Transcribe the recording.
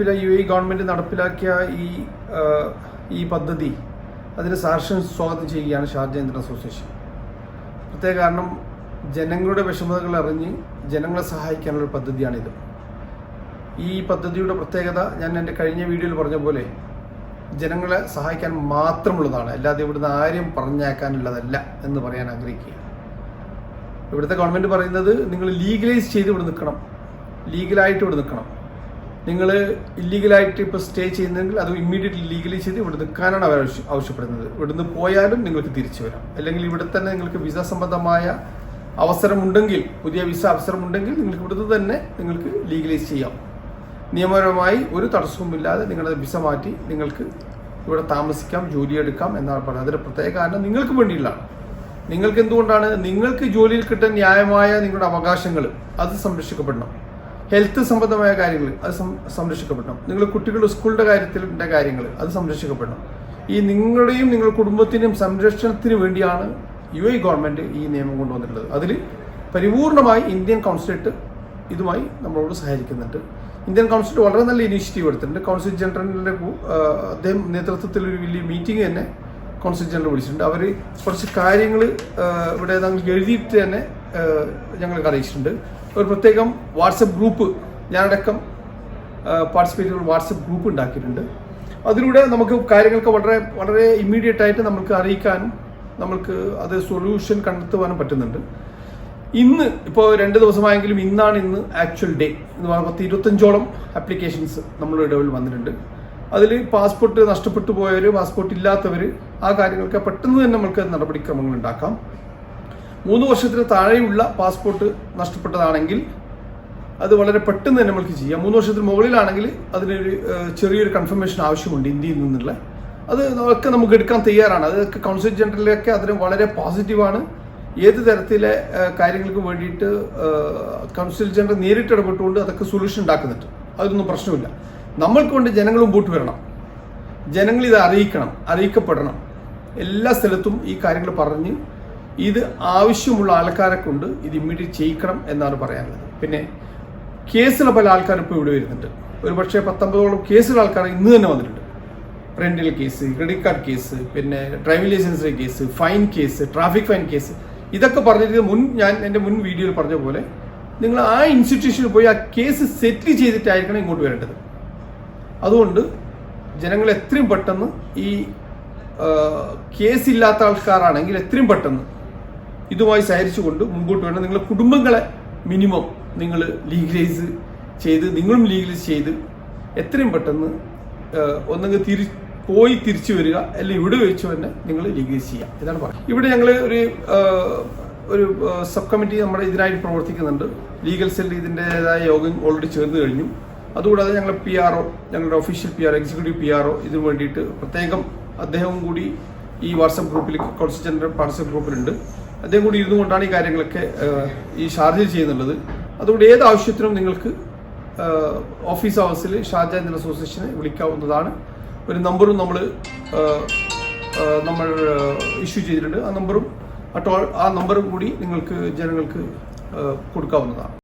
U A government നടപ്പിലാക്കിയ ഈ ഈ പദ്ധതി അതിന് സാക്ഷ്യം സ്വാഗതം ചെയ്യുകയാണ് ഷാർജ ഇന്ത്യൻ അസോസിയേഷൻ. പ്രത്യേക കാരണം ജനങ്ങളുടെ വിഷമതകൾ അറിഞ്ഞ് ജനങ്ങളെ സഹായിക്കാനുള്ള പദ്ധതിയാണിത്. ഈ പദ്ധതിയുടെ പ്രത്യേകത ഞാൻ എന്റെ കഴിഞ്ഞ വീഡിയോയിൽ പറഞ്ഞ പോലെ ജനങ്ങളെ സഹായിക്കാൻ മാത്രമുള്ളതാണ്. അല്ലാതെ ഇവിടുന്ന് ആരും പറഞ്ഞേക്കാനുള്ളതല്ല എന്ന് പറയാൻ ആഗ്രഹിക്കുക ഇവിടുത്തെ ഗവൺമെന്റ് പറയുന്നത് നിങ്ങൾ ലീഗലൈസ് ചെയ്ത് ഇവിടെ നിൽക്കണം. ലീഗലായിട്ട് ഇവിടെ നിൽക്കണം. നിങ്ങൾ ഇല്ലീഗലായിട്ട് ഇപ്പോൾ സ്റ്റേ ചെയ്യുന്നെങ്കിൽ അത് ഇമ്മീഡിയറ്റ്ലി ലീഗലി ചെയ്ത് ഇവിടെ നിൽക്കാനാണ് അവർ ആവശ്യ- ആവശ്യപ്പെടുന്നത്. ഇവിടുന്ന് പോയാലും നിങ്ങൾക്ക് തിരിച്ചു വരാം. അല്ലെങ്കിൽ ഇവിടെ തന്നെ നിങ്ങൾക്ക് വിസ സംബന്ധമായ അവസരമുണ്ടെങ്കിൽ പുതിയ വിസ അവസരമുണ്ടെങ്കിൽ നിങ്ങൾക്ക് ഇവിടുന്ന് തന്നെ നിങ്ങൾക്ക് ലീഗലൈസ് ചെയ്യാം. നിയമപരമായി ഒരു തടസ്സവുമില്ലാതെ നിങ്ങളുടെ വിസ മാറ്റി നിങ്ങൾക്ക് ഇവിടെ താമസിക്കാം ജോലിയെടുക്കാം എന്നാണ് പറയുന്നത് അതിന്റെ പ്രത്യേക കാരണം നിങ്ങൾക്ക് വേണ്ടിയുള്ളതാണ്. നിങ്ങൾക്ക് എന്തുകൊണ്ടാണ്? നിങ്ങൾക്ക് ജോലിയിൽ കിട്ടാൻ ന്യായമായ നിങ്ങളുടെ അവകാശങ്ങൾ അത് സംരക്ഷിക്കപ്പെടണം. ഹെൽത്ത് സംബന്ധമായ കാര്യങ്ങൾ അത് സംരക്ഷിക്കപ്പെടണം നിങ്ങൾ കുട്ടികളുടെ സ്കൂളിന്റെ കാര്യത്തിലെ കാര്യങ്ങൾ അത് സംരക്ഷിക്കപ്പെടണം ഈ നിങ്ങളുടെയും നിങ്ങളുടെ കുടുംബത്തിനും സംരക്ഷണത്തിന് വേണ്ടിയാണ് യു എ ഗവൺമെന്റ് ഈ നിയമം കൊണ്ടുവന്നിട്ടുള്ളത്. അതിൽ പരിപൂർണമായി ഇന്ത്യൻ കൗൺസിലേറ്റ് ഇതുമായി നമ്മളോട് സഹകരിക്കുന്നുണ്ട്. ഇന്ത്യൻ കൗൺസിൽ വളരെ നല്ല ഇനീഷ്യേറ്റീവ് എടുത്തിട്ടുണ്ട്. കൗൺസിൽ ജനറലിന്റെ അദ്ദേഹം നേതൃത്വത്തിൽ ഒരു വലിയ മീറ്റിംഗ് തന്നെ കൗൺസിൽ ജനറൽ വിളിച്ചിട്ടുണ്ട്. അവർ കുറച്ച് കാര്യങ്ങൾ ഇവിടെ നമ്മൾ എഴുതിയിട്ട് തന്നെ ഞങ്ങൾക്ക് അറിയിച്ചിട്ടുണ്ട്. ഒരു പ്രത്യേകം വാട്സപ്പ് ഗ്രൂപ്പ് ഞാനടക്കം പാർട്ടിസിപ്പേറ്റ് വാട്സപ്പ് ഗ്രൂപ്പ് ഉണ്ടാക്കിയിട്ടുണ്ട്. അതിലൂടെ നമുക്ക് കാര്യങ്ങൾക്ക് വളരെ വളരെ ഇമ്മീഡിയറ്റ് ആയിട്ട് നമുക്ക് അറിയിക്കാനും നമ്മൾക്ക് അത് സൊല്യൂഷൻ കണ്ടെത്തുവാനും പറ്റുന്നുണ്ട്. ഇന്ന് ഇപ്പോൾ രണ്ട് ദിവസമായെങ്കിലും ഇന്നാണ് ഇന്ന് ആക്ച്വൽ ഡേ എന്ന് പറയുമ്പോൾ പത്ത് ഇരുപത്തഞ്ചോളം ആപ്ലിക്കേഷൻസ് നമ്മുടെ ഇടവിൽ വന്നിട്ടുണ്ട്. അതിൽ പാസ്പോർട്ട് നഷ്ടപ്പെട്ടു പോയവർ പാസ്പോർട്ട് ഇല്ലാത്തവർ ആ കാര്യങ്ങൾക്ക് പെട്ടെന്ന് തന്നെ നമുക്ക് നടപടിക്രമങ്ങൾ ഉണ്ടാക്കാം. മൂന്ന് വർഷത്തിന് താഴെയുള്ള പാസ്പോർട്ട് നഷ്ടപ്പെട്ടതാണെങ്കിൽ അത് വളരെ പെട്ടെന്ന് തന്നെ നമ്മൾക്ക് ചെയ്യാം. മൂന്ന് വർഷത്തിന് മുകളിലാണെങ്കിൽ അതിനൊരു ചെറിയൊരു കൺഫർമേഷൻ ആവശ്യമുണ്ട് ഇന്ത്യയിൽ നിന്നുള്ള. അത് ഒക്കെ നമുക്ക് എടുക്കാൻ തയ്യാറാണ്. അതൊക്കെ കൗൺസിൽ ജനറലിലൊക്കെ അതിന് വളരെ പോസിറ്റീവാണ് ഏത് തരത്തിലെ കാര്യങ്ങൾക്ക് വേണ്ടിയിട്ട് കൗൺസിൽ ജനറൽ നേരിട്ട് ഇടപെട്ടുകൊണ്ട് അതൊക്കെ സൊല്യൂഷൻ ഉണ്ടാക്കുന്നുണ്ട്. അതൊന്നും പ്രശ്നമില്ല. നമ്മൾക്ക് കൊണ്ട് ജനങ്ങൾ മുമ്പോട്ട് വരണം. ജനങ്ങൾ ഇത് അറിയിക്കണം. അറിയിക്കപ്പെടണം. എല്ലാ സ്ഥലത്തും ഈ കാര്യങ്ങൾ പറഞ്ഞ് ഇത് ആവശ്യമുള്ള ആൾക്കാരെ കൊണ്ട് ഇത് ഇമ്മീഡിയറ്റ് ചെയ്യിക്കണം എന്നാണ് പറയാനുള്ളത്. പിന്നെ കേസിലെ പല ആൾക്കാരും ഇപ്പോൾ ഇവിടെ വരുന്നുണ്ട്. ഒരു പക്ഷേ പത്തൊമ്പതോളം കേസിലെ ആൾക്കാർ ഇന്ന് തന്നെ വന്നിട്ടുണ്ട്. Rental case credit card case പിന്നെ driving ലൈസൻസിലെ case fine case traffic fine case ഇതൊക്കെ പറഞ്ഞിട്ട് മുൻ ഞാൻ എന്റെ മുൻ വീഡിയോയിൽ പറഞ്ഞ പോലെ നിങ്ങൾ ആ ഇൻസ്റ്റിറ്റ്യൂഷനിൽ പോയി ആ കേസ് സെറ്റിൽ ചെയ്തിട്ടായിരിക്കണം ഇങ്ങോട്ട് വരേണ്ടത്. അതുകൊണ്ട് ജനങ്ങൾ എത്രയും പെട്ടെന്ന് ഈ കേസില്ലാത്ത ആൾക്കാരാണെങ്കിൽ എത്രയും പെട്ടെന്ന് ഇതുമായി സഹരിച്ചുകൊണ്ട് മുമ്പോട്ട് വേണം നിങ്ങളുടെ കുടുംബങ്ങളെ മിനിമം നിങ്ങൾ ലീഗലൈസ് ചെയ്ത് നിങ്ങളും ലീഗലൈസ് ചെയ്ത് എത്രയും പെട്ടെന്ന് ഒന്നെങ്കിൽ തിരി പോയി തിരിച്ചു വരിക അല്ലെങ്കിൽ ഇവിടെ വെച്ച് തന്നെ നിങ്ങൾ ലീഗലൈസ് ചെയ്യുക. ഇതാണ് പറയുന്നത് ഇവിടെ ഞങ്ങൾ ഒരു ഒരു സബ് കമ്മിറ്റി നമ്മുടെ ഇതിനായിട്ട് പ്രവർത്തിക്കുന്നുണ്ട്. ലീഗൽ സെൽ ഇതിന്റെതായ യോഗം ഓൾറെഡി ചേർന്ന് കഴിഞ്ഞു. അതുകൂടാതെ ഞങ്ങൾ പി ആർ ഒ ഞങ്ങളുടെ official P R executive P R O ഇതിനു വേണ്ടിയിട്ട് പ്രത്യേകം അദ്ദേഹവും കൂടി ഈ വാട്സപ്പ് ഗ്രൂപ്പിൽ ജനറൽ വാട്സപ്പ് ഗ്രൂപ്പിലുണ്ട് അദ്ദേഹം കൂടി ഇരുന്നു കൊണ്ടാണ് ഈ കാര്യങ്ങളൊക്കെ ഈ ഷാർജ ചെയ്യുന്നുള്ളത്. അതുകൊണ്ട് ഏത് ആവശ്യത്തിനും നിങ്ങൾക്ക് ഓഫീസ് ഹൗസിൽ ഷാർജ ഇന്ത്യൻ അസോസിയേഷനെ വിളിക്കാവുന്നതാണ്. ഒരു നമ്പറും നമ്മൾ നമ്മൾ ഇഷ്യൂ ചെയ്തിട്ടുണ്ട്. ആ നമ്പറും ആ ടോൾ ആ നമ്പറും കൂടി നിങ്ങൾക്ക് ജനങ്ങൾക്ക് കൊടുക്കാവുന്നതാണ്.